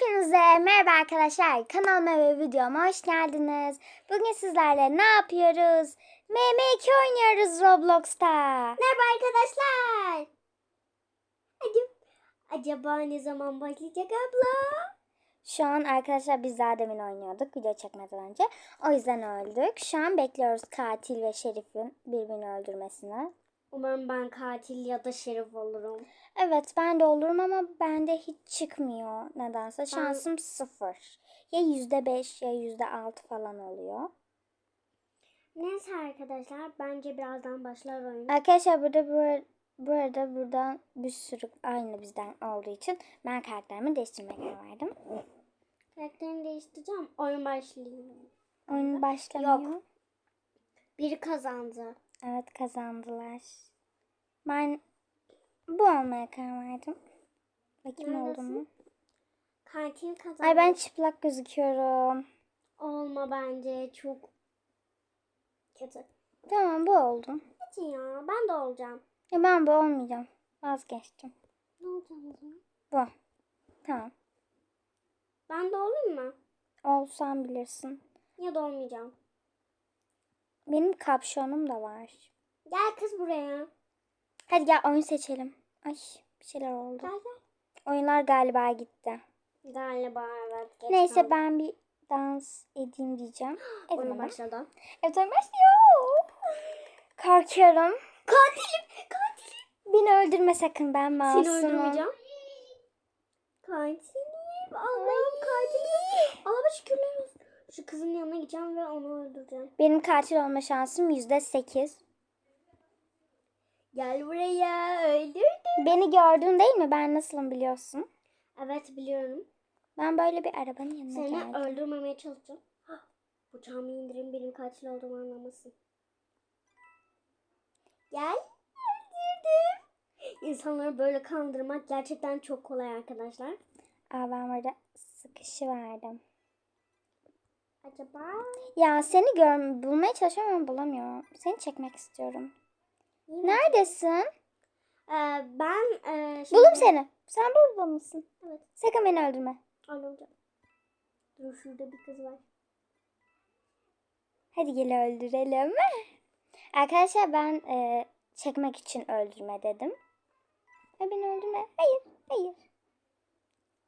Hepinize merhaba arkadaşlar. Kanalıma ve videoma hoş geldiniz. Bugün sizlerle ne yapıyoruz? MM2 oynuyoruz Roblox'ta. Merhaba arkadaşlar. Hadi. Acaba ne zaman başlayacak abla? Şu an arkadaşlar biz daha demin oynuyorduk video çekmeden önce. O yüzden öldük. Şu an bekliyoruz katil ve şerifin birbirini öldürmesini. Umarım ben katil ya da şerif olurum. Evet ben de olurum ama bende hiç çıkmıyor nedense. Şansım sıfır. Ya yüzde beş ya yüzde altı falan oluyor. Neyse arkadaşlar bence birazdan başlar oyun. Arkadaşlar burada bu, bu arada buradan bir sürü aynı bizden olduğu için ben karakterimi değiştirmeye karar verdim. Karakterini değiştireceğim. Oyun başlıyor. Oyun başlamıyor. Biri kazandı. Evet kazandılar. Ben bu olmaya karar verdim. Bakayım oldu mu? Katil kazandı. Ay ben çıplak gözüküyorum. Olma bence çok kötü. Tamam bu oldu. Hadi ya ben de olacağım. Ya ben bu olmayacağım. Vazgeçtim. Ne olacağım o zaman? Bu. Tamam. Ben de olayım mı? Olsan bilirsin. Ya da olmayacağım. Benim kapşonum da var. Gel kız buraya. Hadi gel oyun seçelim. Ay bir şeyler oldu. Gel gel. Oyunlar galiba gitti. Galiba evet. geç Neyse kaldım. ben bir dans edeyim diyeceğim. Oyun ama. başladı. Evet oyun başlıyor. Korkuyorum. Katilim, katilim. Beni öldürme sakın ben Seni masumum. öldürmeyeceğim. Katilim. Allah'ım katilim. Allah'a şükürler. Şu kızın yanına gideceğim ve onu öldüreceğim. Benim katil olma şansım yüzde sekiz. Gel buraya öldürdüm. Beni gördün değil mi? Ben nasılım biliyorsun. Evet biliyorum. Ben böyle bir arabanın yanına Seni geldim. öldürmemeye çalışacağım. Hah, Bıçağımı indireyim benim katil olduğumu anlamasın. Gel. Öldürdüm. İnsanları böyle kandırmak gerçekten çok kolay arkadaşlar. Aa, ben burada sıkışı verdim. Acaba? Ya seni gör bulmaya çalışıyorum ama bulamıyorum. Seni çekmek istiyorum. Neredesin? Ee, ben e, şimdi... Buldum seni. Sen burada mısın? Evet. Sakın beni öldürme. Anlayacağım. Dur şurada bir kız var. Hadi gel öldürelim. Arkadaşlar ben e, çekmek için öldürme dedim. Ha, beni öldürme. Hayır, hayır.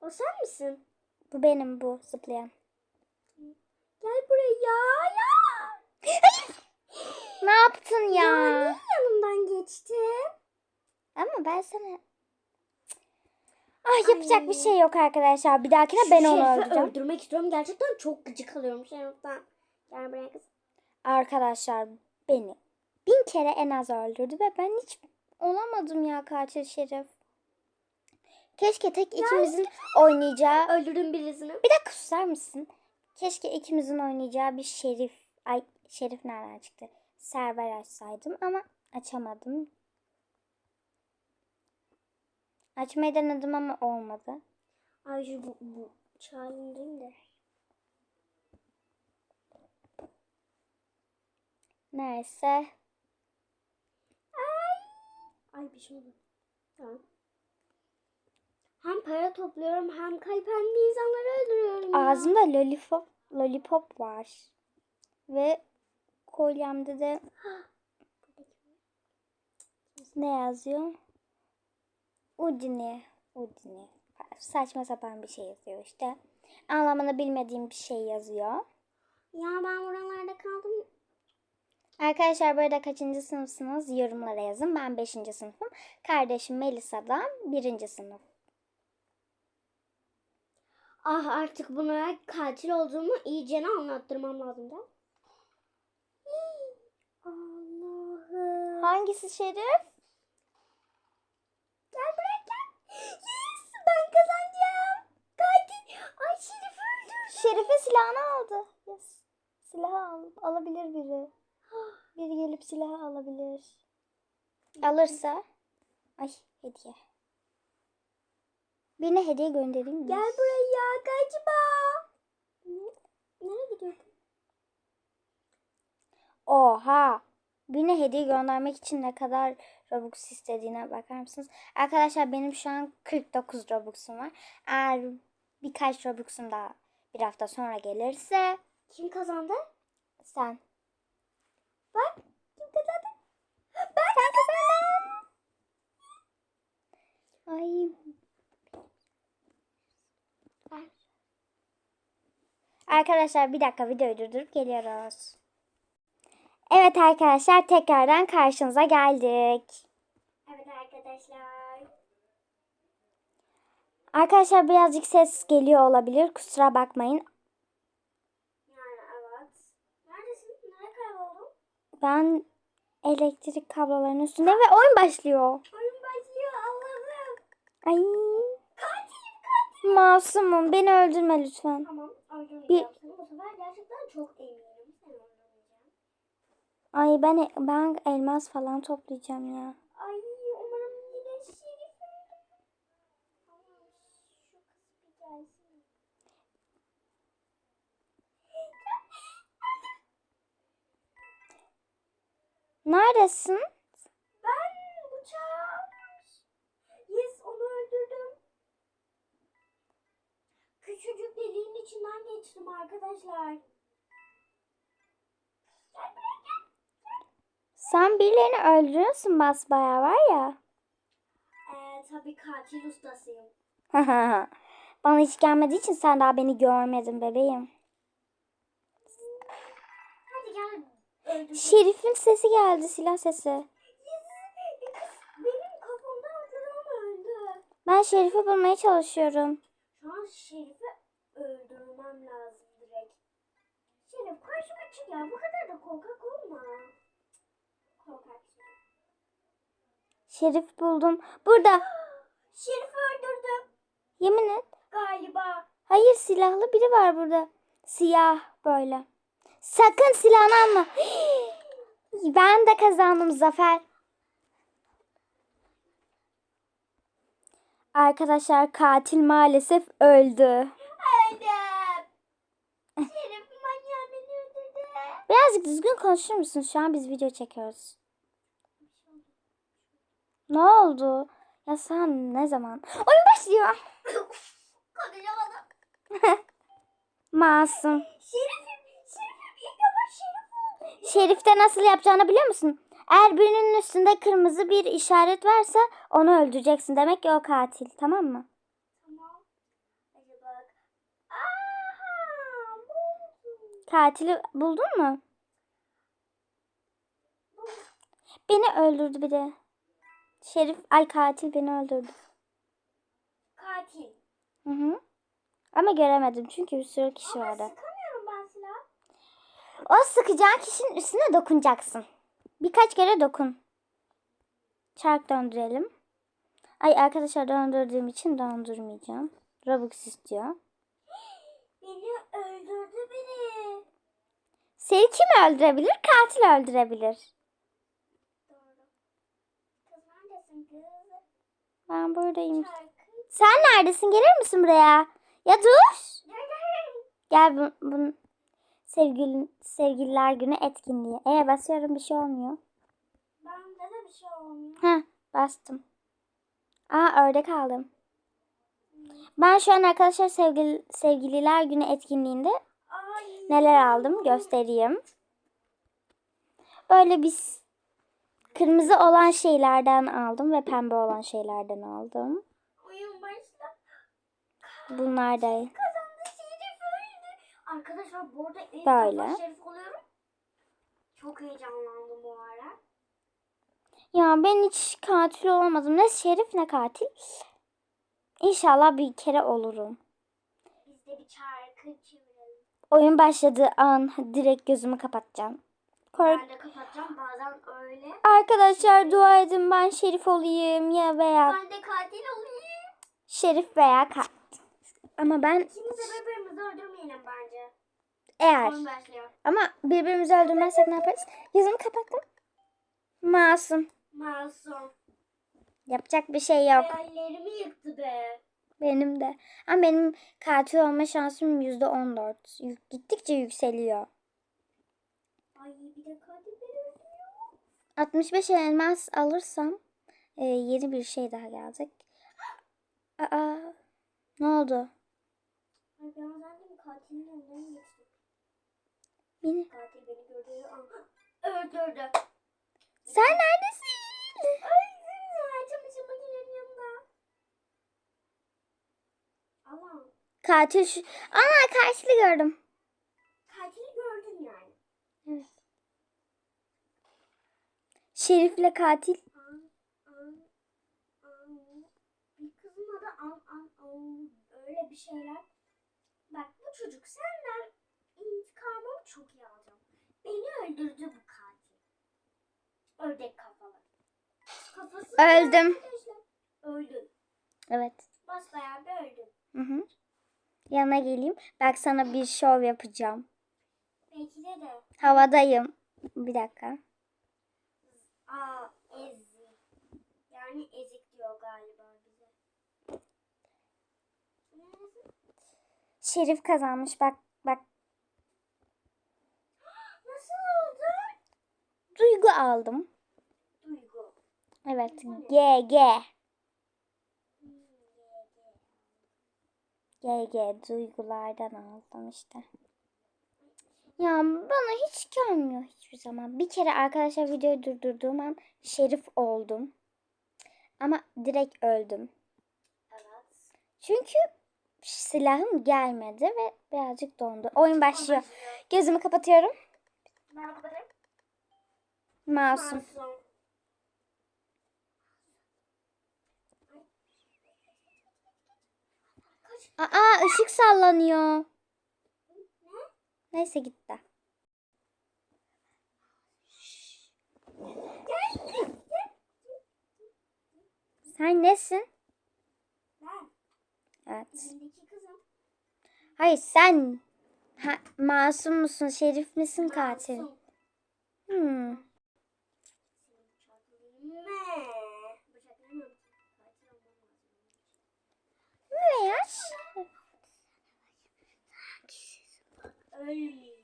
O sen misin? Bu benim bu zıplayan. Gel buraya ya. Ne yaptın ya? Ya niye yanımdan geçti? Ama ben sana... Ah yapacak bir şey yok arkadaşlar. Bir dahakine ben onu Şerifi öldüreceğim. öldürmek istiyorum. Gerçekten çok gıcık alıyorum Şerif'ten. Gel buraya kız. Arkadaşlar beni bin kere en az öldürdü ve ben hiç olamadım ya katil şerif. Keşke tek ikimizin oynayacağı... Öldürdüm birisini. Bir dakika susar mısın? Keşke ikimizin oynayacağı bir şerif... Ay şerif nereden çıktı? Server açsaydım ama açamadım. Açmayı denedim ama olmadı. Ay şu bu, bu çağ indireyim de. Neyse. Ay bir şey oldu. Tamam. Hem para topluyorum hem kalpemli insanları öldürüyorum. ya. Ağzımda lollipop, lollipop var. Ve kolyemde de ne yazıyor? Udine. Udine. Saçma sapan bir şey yazıyor işte. Anlamını bilmediğim bir şey yazıyor. Ya ben buralarda kaldım. Arkadaşlar bu arada kaçıncı sınıfsınız yorumlara yazın. Ben 5. sınıfım. Kardeşim Melisa da 1. sınıf. Ah artık buna katil olduğumu iyicene anlattırmam lazım da. Allah'ım. Hangisi Şerif? Gel buraya gel. Yes ben kazanacağım. Katil. Ay Şerif öldür. Şerif'e silahını aldı. Yes. Silahı al, alabilir biri. Biri gelip silahı alabilir. Alırsa. Ay hediye. Birine hediye göndereyim? Gel buraya kaçma. Ne? Nereye gidiyorsun? Oha. Birine hediye göndermek için ne kadar Robux istediğine bakar mısınız? Arkadaşlar benim şu an 49 Robux'um var. Eğer birkaç Robux'um daha bir hafta sonra gelirse Kim kazandı? sen. Bak. Kim kazandı? Sen kazandın. Ay. Arkadaşlar bir dakika videoyu durdurup geliyoruz. Evet arkadaşlar tekrardan karşınıza geldik. Evet arkadaşlar. Arkadaşlar birazcık ses geliyor olabilir. Kusura bakmayın. Yani evet. Neredesin? Nereye kayboldun? Ben elektrik kablolarının üstünde ve oyun başlıyor. Oyun başlıyor Allah'ım. Ay Katil katil. masumum beni öldürme lütfen. Tamam Bir- seni. Bu sefer gerçekten çok eminim. Ay ben ben elmas falan toplayacağım ya. Ay umarım yine şerif öldürür. Tamam şu kız bir gelsin. Neredesin? Ben bıçağı almış. Yes onu öldürdüm. Küçücük deliğin içinden geçtim arkadaşlar. Sen birilerini öldürüyorsun basbayağı var ya. Ee, tabii katil ustasıyım. Bana hiç gelmediği için sen daha beni görmedin bebeğim. Hadi gel. Şerif'in sesi geldi silah sesi. Benim kafamdan atladı ama öldü. Ben Şerif'i bulmaya çalışıyorum. Şu an Şerif'i öldürmem lazım direkt. Şerif çık ya. Bu kadar da korkak olma. Korkak Şerif. Şerif buldum. Burada. Şerif'i öldürdüm Yemin et. galiba. Hayır silahlı biri var burada. Siyah böyle. Sakın silahını alma. Ben de kazandım zafer. Arkadaşlar katil maalesef öldü. Öldüm. Şerif manyağı beni öldürdü. Birazcık düzgün konuşur musun? Şu an biz video çekiyoruz. Ne oldu? Ya sen ne zaman? Oyun başlıyor. Konuşamadım. Masum. Şerif'im. Şerif'im. İlk defa Şerif oldu. Şerif'te nasıl yapacağını biliyor musun? Eğer birinin üstünde kırmızı bir işaret varsa onu öldüreceksin. Demek ki o katil. Tamam mı? Tamam. Hadi bak. Aha. buldum. Katili buldun mu? Beni öldürdü bir de. Şerif, ay katil beni öldürdü. Katil. Hı hı. Ama göremedim çünkü bir sürü kişi Ama vardı. sıkamıyorum ben silah. O sıkacağın kişinin üstüne dokunacaksın. Birkaç kere dokun. Çark döndürelim. Ay arkadaşlar döndürdüğüm için döndürmeyeceğim. Robux istiyor. Beni öldürdü biri. Seni kim öldürebilir? Katil öldürebilir. Doğru. Kız neredesin kız? Ben buradayım. Sen neredesin? Gelir misin buraya? Ya dur. Gel bu, bu sevgili, sevgililer günü etkinliği. Eğer basıyorum bir şey olmuyor. Bende de bir şey olmuyor. Heh bastım. Aa ördek aldım. Ben şu an arkadaşlar sevgili, sevgililer günü etkinliğinde Ay. neler aldım göstereyim. Böyle biz kırmızı olan şeylerden aldım ve pembe olan şeylerden aldım. Oyun başla. Bunlar da. Arkadaşlar bu arada ilk Böyle. Şerif oluyorum. Çok heyecanlandım bu ara. Ya ben hiç katil olamadım. Ne şerif ne katil. İnşallah bir kere olurum. Biz de bir şarkı çevirelim. Oyun başladığı an direkt gözümü kapatacağım. Kork Ben de kapatacağım bazen öyle. Arkadaşlar dua edin ben şerif olayım ya veya Ben de katil olayım. şerif veya katil. Ama ben İkimiz de birbirimizi öldürmeyelim bence. eğer ama birbirimizi öldürmezsek ne yaparız? Gözümü kapattım. Masum. Masum. Yapacak bir şey yok. Hayallerimi yıktı be. Benim de. Ama benim katil olma şansım yüzde on dört. Yük- Gittikçe yükseliyor. Ay bir de katil beni öldürüyor. 65 elmas alırsam e, yeni bir şey daha gelecek. Aa, ne oldu? Ay ben zannettim katilin önünden geçtim. Beni. Katil beni gördüğü an öldürdü. Sen neredesin? Ay ya çamaşır makinenin yanında. Allah'ım Katil şu... Ana karşılı gördüm. katili gördün yani. Evet. Şerifle katil. Bir kızın adı an, an, an. Öyle bir şeyler. Bak bu çocuk senden intikamımı çok iyi alacağım. Beni öldürdü bu katil. Ördek kafalı. Kafası Öldüm. Öldün. Evet. Basbayağı bir öldün. Hı hı. Yanına geleyim. Bak sana bir şov yapacağım. Belki de de. Havadayım. Bir dakika. Aa ezi. Yani ezik diyor galiba bize. Şerif kazanmış. Bak bak. Nasıl oldu? Duygu aldım. Duygu. Evet. G G. Hmm, G G. Duygulardan aldım işte. Ya bana hiç gelmiyor hiçbir zaman. Bir kere arkadaşlar videoyu durdurduğum an şerif oldum. Ama direkt öldüm. Evet. Çünkü silahım gelmedi ve birazcık dondu. Oyun başlıyor. Gözümü kapatıyorum. Masum. Masum. Kaç. Aa ışık sallanıyor. Ne? Neyse gitti. Sen nesin? Ben. Evet. Hayır sen ha, masum musun? Şerif misin katil? Hmm. Lazım. Ne ya? Ölmeyeceğiz.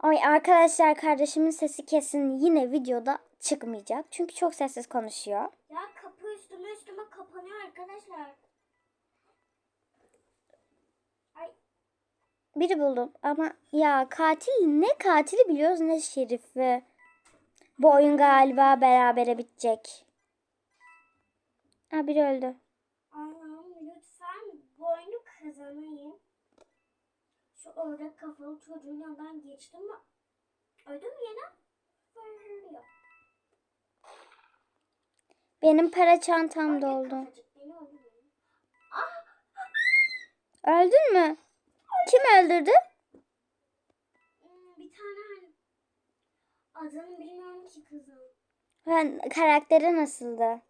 Ay arkadaşlar kardeşimin sesi kesin yine videoda çıkmayacak. Çünkü çok sessiz konuşuyor. Ya kapı üstüme üstüme kapanıyor arkadaşlar. Ay Biri buldum ama ya katil ne katili biliyoruz ne şerifi. Bu oyun galiba berabere bitecek. Ha biri öldü. Lütfen bu oyunu kazanayım. Şu orada kafalı çocuğun yanından geçtim mi? Öldüm yine. Fırlıyor. Benim para çantam doldu. Ah! Öldün mü? Kim öldürdü? Hmm, bir tane hani adını bilmiyorum ki kızım. Ben karakteri nasıldı?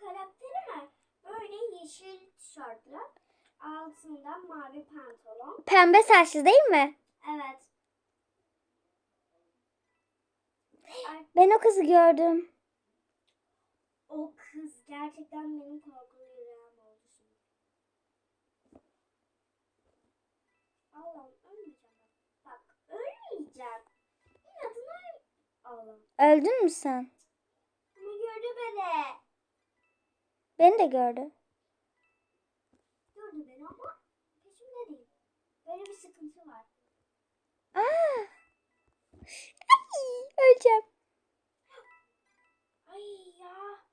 Karakteri mi? Böyle yeşil tişörtlü. Altında mavi pantolon. Pembe saçlı değil mi? Evet. Ay, Ben o kızı gördüm. o kız gerçekten benim korkulu yüreğim oldu şimdi. Allah'ım ölmeyeceğim. Bak, bak ölmeyeceğim. İnadına Allah'ım. Öldün mü sen? Ama gördü beni. Beni de. Gördü beni ama peşimde değil. Böyle bir sıkıntı var. Aa! Ay, öleceğim. Ay ya.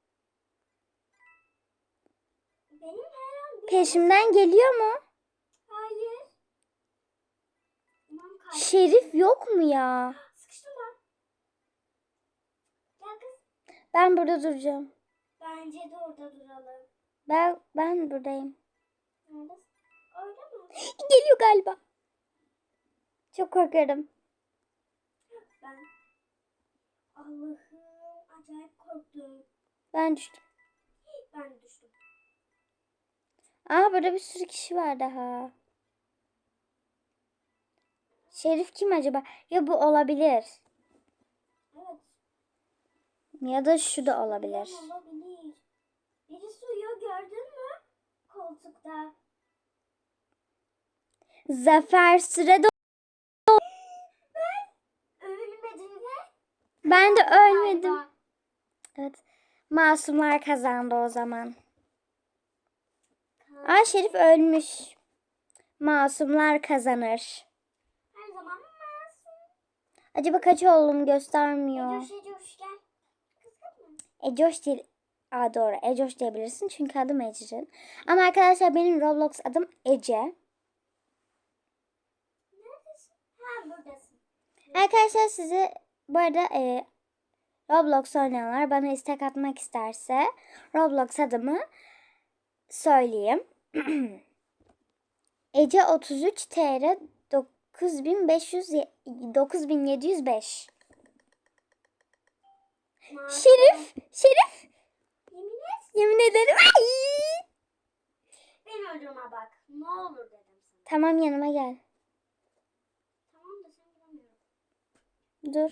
Benim her an. Peşimden geliyor mu? Hayır. Şerif yok mu ya? Sıkıştım ben. Gel kız. Ben burada duracağım. Bence de orada duralım. Ben ben buradayım. Neredesin? Geliyor galiba. Çok korkuyorum. Ben. Allah'ım acayip korktum. Ben düştüm. Ben düştüm. Aa burada bir sürü kişi var daha. Şerif kim acaba? Ya bu olabilir. Evet. Ya da şu da olabilir. Olabilir. Birisi uyuyor gördün mü? Koltukta. Zafer sürede Ölmedim ve Ben de ölmedim. Evet. Masumlar kazandı o zaman. Aa Şerif ölmüş. Masumlar kazanır. Her zaman masum. Acaba kaç oğlum göstermiyor. Ecoş Ecoş gel. Mı? Ecoş değil. Aa doğru. Ecoş diyebilirsin çünkü adım Ecrin. Ama arkadaşlar benim Roblox adım Ece. Neredesin? Ha buradasın. Arkadaşlar size bu arada e, Roblox oynayanlar bana istek atmak isterse Roblox adımı söyleyeyim. Ece 33 TR 9500 9705. Masum. Şerif, Şerif. Yemin et. Yemin ederim. Ay! Beni öldürme bak. Ne olur dedim sana. Tamam yanıma gel. Tamam da sen bilemiyorum. Dur.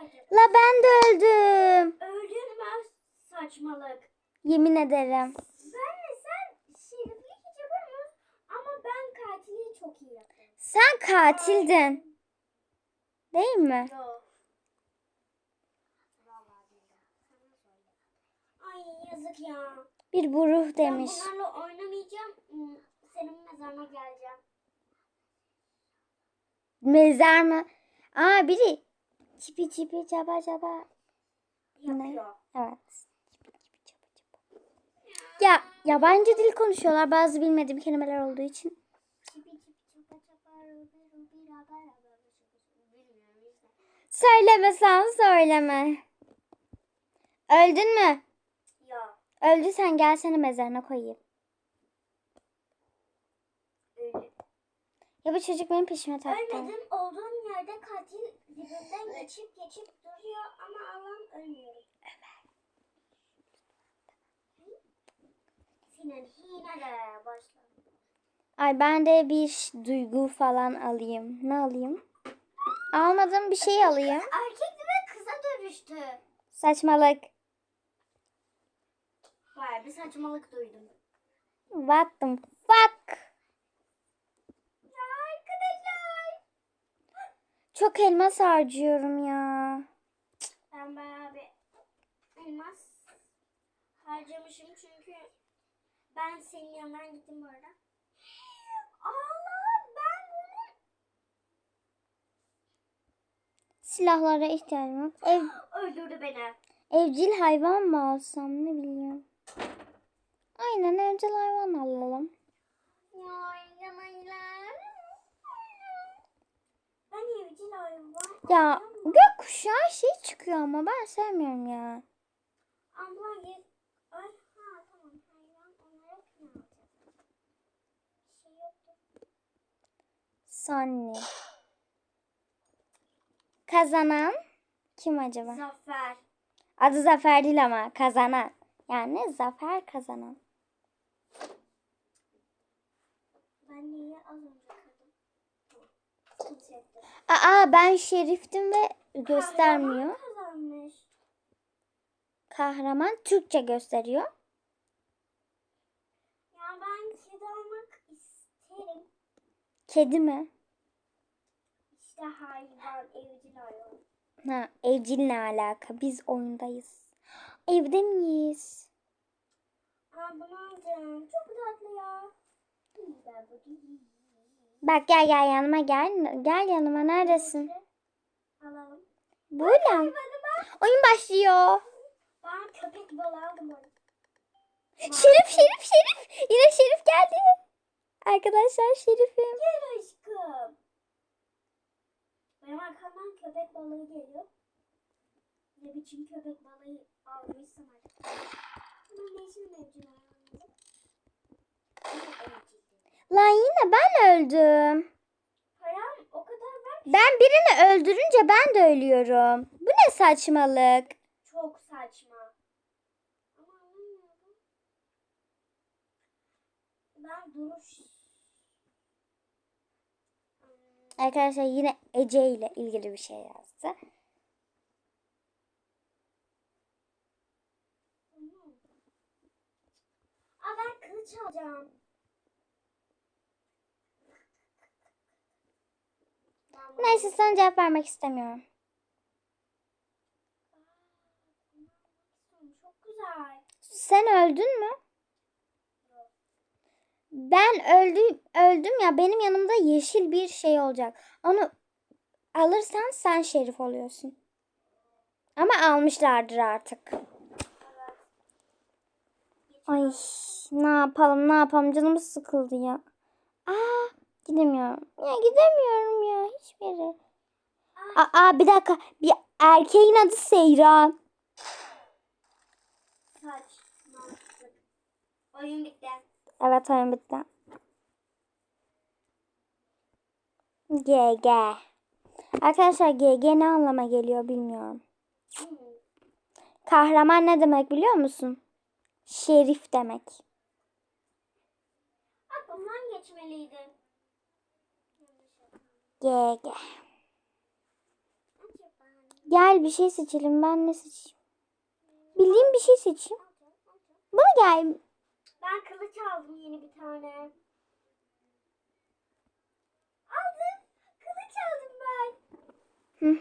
Ben? La ben de öldüm. Öldün mü? Saçmalık. Yemin ederim. Benle sen şeriflik hiç yapamıyoruz ama ben katili çok iyi yapıyorum. Sen katildin. Değil mi? Yok. Vallahi billahi. Sana söyle. Ay yazık ya. Bir buruh demiş. Ben bunlarla oynamayacağım. Hmm, Senin mezarına geleceğim. Mezar mı? Aa biri. Çipi çipi çaba çaba. Ne? Evet. Ya yabancı dil konuşuyorlar bazı bilmediğim kelimeler olduğu için. Söyleme sen söyleme. Öldün mü? Öldüysen gel seni mezarına koyayım. Öyle. Ya bu çocuk benim peşime taktı. Ölmedim. Olduğum yerde katil dibimden geçip geçip duruyor ama Allah'ım ölmüyorum. Başla. Ay ben de bir duygu falan alayım. Ne alayım? Almadığım bir şey alayım. Erkek ve kıza dönüştü. Saçmalık. Vay bir saçmalık duydum. What the fuck? Ya arkadaşlar. Çok elmas harcıyorum ya. Ben bayağı bir elmas harcamışım çünkü ben senin yanından gittim bu arada. Allah ben bunu Silahlara ihtiyacım yok. Ev, öldürdü beni. evcil hayvan mı alsam ne bileyim. Aynen evcil hayvan alalım. Ya yanaylar. Ben evcil hayvan. Ya alamam. gökkuşağı şey çıkıyor ama ben sevmiyorum ya. Abla. Ay ha tamam hayvan? Bir şey yoktu. Sunny. Kazanan kim acaba? Zafer. Adı Zafer değil ama kazanan. Yani Zafer kazanan. Ben niye az önce kırdım? Aa ben şeriftim ve göstermiyor. Kahraman kazanmış. Kahraman Türkçe gösteriyor. Ya ben kedi almak isterim. Kedi mi? İşte hayvan, evcil hayvan. Ha, evcil ne alaka? Biz oyundayız. Evde miyiz? Aa bunu alacağım. Çok tatlı ya. Bak gel gel yanıma gel. Gel yanıma neredesin? Alalım. Ben. Oyun başlıyor. Ben köpek balığı aldım onu. Şerif şerif şerif. Yine şerif geldi. Arkadaşlar şerifim. Gel aşkım. Benim arkamdan köpek balığı geliyor. Ne biçim köpek balığı almışsam artık. Bunun ne için evcildi. Lan yine ben öldüm. Param o kadar var ki Ben birini öldürünce ben de ölüyorum. Bu ne saçmalık? çok saçma. Ben duruş... Arkadaşlar yine Ece ile ilgili bir şey yazdı. çalacağım. Neyse sana cevap vermek istemiyorum. Çok güzel. Sen öldün mü? Ben öldüm, öldüm ya benim yanımda yeşil bir şey olacak. Onu alırsan sen şerif oluyorsun. Ama almışlardır artık. Ay ne yapalım ne yapalım canımız sıkıldı ya. Aa gidemiyorum. Ya gidemiyorum ya hiçbir yere. Aa bir dakika bir erkeğin adı Seyran. Kaç. Oyun bitti. Evet oyun bitti. GG. Arkadaşlar GG ne anlama geliyor bilmiyorum. Kahraman ne demek biliyor musun? Şerif demek. Aklımdan geçmeliydi. GG. Acaba Gel bir şey seçelim. Ben ne seçeyim? Bildiğim bir şey seçeyim. Bana gel. Ben kılıç aldım yeni bir tane. Aldım. Kılıç aldım ben. Hı.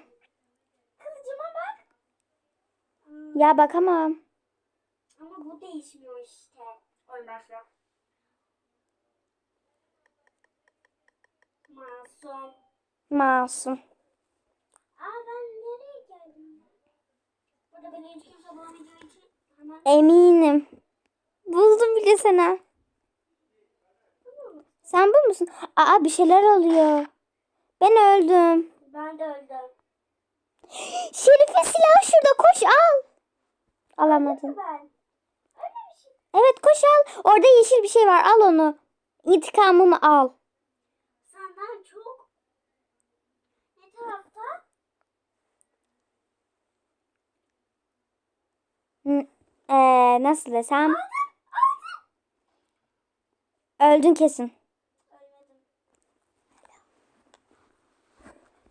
Kılıcıma bak. Ya bakamam. Ama bu değişmiyor işte. Oyun başla. Masum. Masum. Aa ben nereye geldim? Burada beni hiç kimse bulamayacağı için hemen Eminim. Buldum bile sana. Sen bu musun? Aa bir şeyler oluyor. Ben öldüm. ben de öldüm. Şerif'in silahı şurada. Koş al. Alamadım. Ben. Evet koş al. Orada yeşil bir şey var. Al onu. İntikamımı al. Senden çok. Ne tarafta? N- Ee, nasıl desem? Öldün kesin. Ölmedim.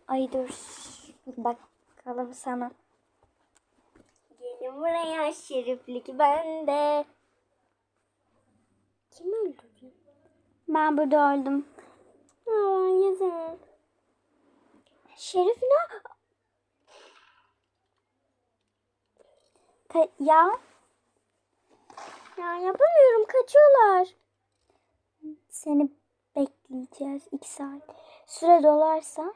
Ay dur. Bakalım sana. Gelin buraya şeriflik bende. Kim öldürdü? Ben burada öldüm. Aa yazık. Şerif ne? Ka- ya. Ya yapamıyorum. Kaçıyorlar. Seni bekleyeceğiz. iki saat. Süre dolarsa.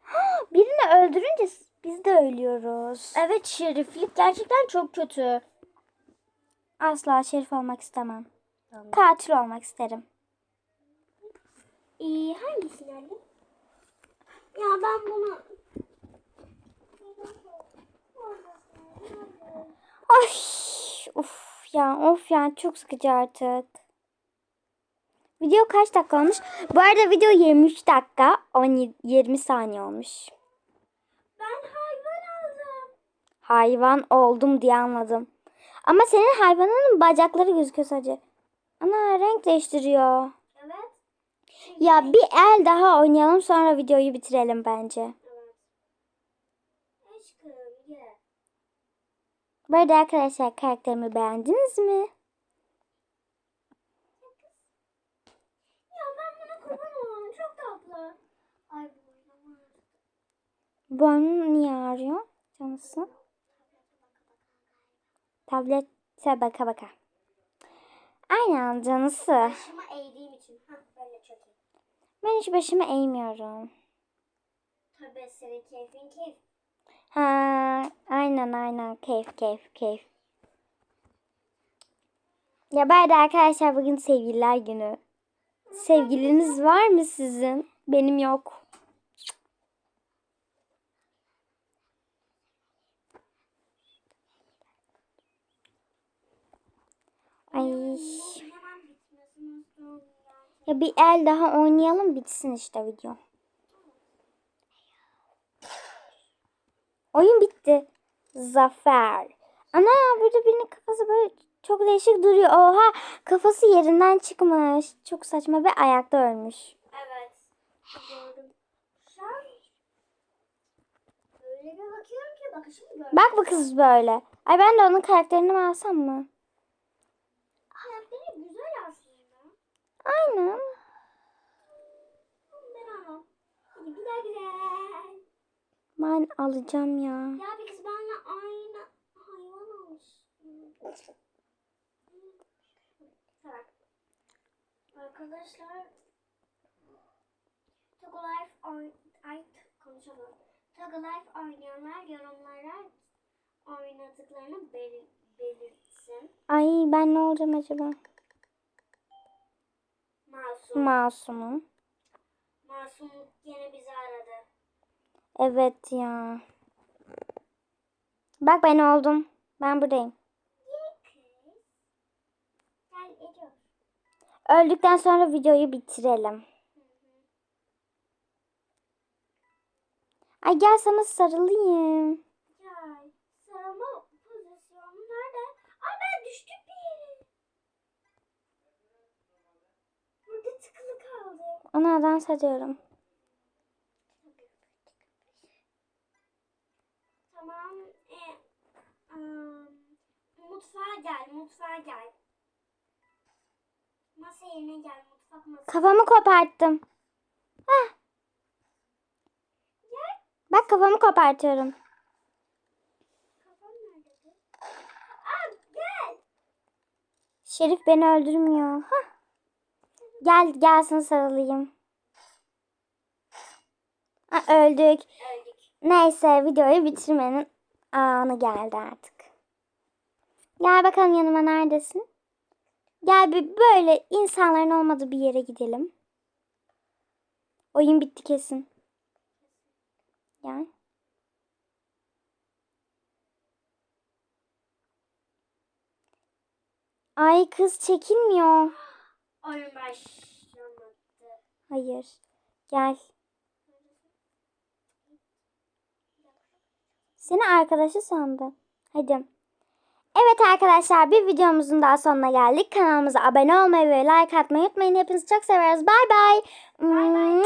Ha, Birini öldürünce biz de ölüyoruz. Evet şeriflik gerçekten çok kötü. Asla şerif olmak istemem. Katil olmak isterim. Ee, alayım? Ya ben bunu... Ay, of ya, of ya çok sıkıcı artık. Video kaç dakika olmuş? Bu arada video 23 dakika 17, 20 saniye olmuş. Ben hayvan aldım. Hayvan oldum diye anladım. Ama senin hayvanının bacakları gözüküyor sadece. Ana renk değiştiriyor. Evet. Ya bir el daha oynayalım sonra videoyu bitirelim bence. Bu arada arkadaşlar karakterimi beğendiniz mi? Ya ben buna kurban olayım. Çok tatlı. Ay bu. Boynun niye ağrıyor? Canısı. Tablete baka baka. Aynen canısı. Başımı eğdiğim için. Hah böyle çok iyi. Ben hiç başımı eğmiyorum. Tabii senin keyfin keyif. Ha, aynen aynen keyif keyif keyif. Ya ben de arkadaşlar bugün sevgililer günü. Sevgiliniz var mı sizin? Benim yok. Ay. Ya bir el daha oynayalım bitsin işte video. Oyun bitti. Zafer. Ana burada birinin kafası böyle çok değişik duruyor. Oha kafası yerinden çıkmış. Çok saçma ve ayakta ölmüş. Evet. Gördüm. Şu an öyle bir bakıyorum ki bakışımı görmüyorum. Bak bu kız böyle. Ay ben de onun karakterini alsam mı? Karakteri güzel aslında. Aynen. Ben alacağım ya. Ya bir kız benimle aynı hayvan olmuş. Arkadaşlar Togo Life ay konuşamıyorum. Togo Life oynayanlar yorumlara oynadıklarını bel belirtsin. Ay ben ne olacağım acaba? Masum. Masumum. Masum yine bizi aradı. Evet ya. Bak ben oldum. Ben buradayım. Öldükten sonra videoyu bitirelim. Ay gel sana sarılayım. Gel. Sarılma pozisyonu nerede? Ay ben düştüm bir yere. Burada tıkılı kaldım. Ona dans ediyorum. Tamam. E, ım, mutfağa gel, mutfağa gel. Masa yerine gel, mutfak masası. Kafamı koparttım. Hah. Gel. Bak kafamı kopartıyorum. Kafam nerede? Aa, gel. Şerif beni öldürmüyor. Hah. Gel gelsin sarılayım. Ha, öldük. Öldük. Neyse videoyu bitirmenin anı geldi artık. Gel bakalım yanıma neredesin? Gel bir böyle insanların olmadığı bir yere gidelim. Oyun bitti kesin. Gel. Ay kız çekilmiyor. Oyun başlamadı. Hayır. Gel. Seni arkadaşı sandı. Hadi. Evet arkadaşlar bir videomuzun daha sonuna geldik. Kanalımıza abone olmayı ve like atmayı unutmayın. Hepinizi çok severiz. Bay bay. Bay bay.